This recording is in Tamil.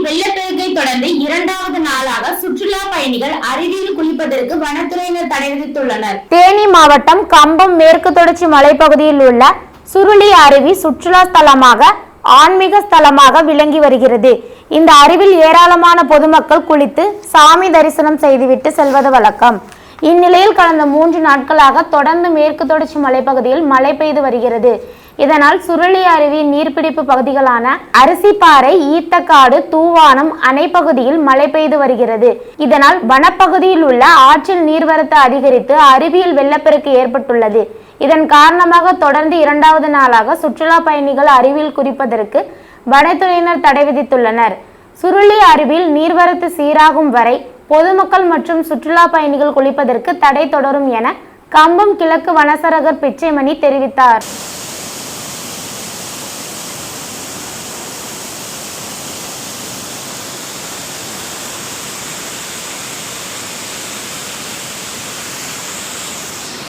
அருவியில் வெள்ளப்பெருக்கை தொடர்ந்து இரண்டாவது நாளாக சுற்றுலா பயணிகள் அருவியில் குளிப்பதற்கு வனத்துறையினர் தடை விதித்துள்ளனர் தேனி மாவட்டம் கம்பம் மேற்கு தொடர்ச்சி மலைப்பகுதியில் உள்ள சுருளி அருவி சுற்றுலா ஸ்தலமாக ஆன்மீக ஸ்தலமாக விளங்கி வருகிறது. இந்த அருவில் ஏராளமான பொதுமக்கள் குளித்து சாமி தரிசனம் செய்துவிட்டு செல்வது வழக்கம். இந்நிலையில் கடந்த மூன்று நாட்களாக தொடர்ந்து மேற்கு தொடர்ச்சி மலைப்பகுதியில் மழை பெய்து வருகிறது. இதனால் சுருளி அருவியின் நீர்பிடிப்பு பகுதிகளான அரிசிப்பாறை ஈத்தக்காடு தூவானம் அணை பகுதியில் மழை பெய்து வருகிறது. இதனால் வனப்பகுதியில் உள்ள ஆற்றில் நீர்வரத்து அதிகரித்து அருவியில் வெள்ளப்பெருக்கு ஏற்பட்டுள்ளது. இதன் காரணமாக தொடர்ந்து இரண்டாவது நாளாக சுற்றுலா பயணிகள் அருவியில் குறிப்பதற்கு வனத்துறையினர் தடை விதித்துள்ளனர். சுருளி அருவியில் நீர்வரத்து சீராகும் வரை பொதுமக்கள் மற்றும் சுற்றுலா பயணிகள் குளிப்பதற்கு தடை தொடரும் என கம்பம் கிழக்கு வனசரகர் பிச்சைமணி தெரிவித்தார்.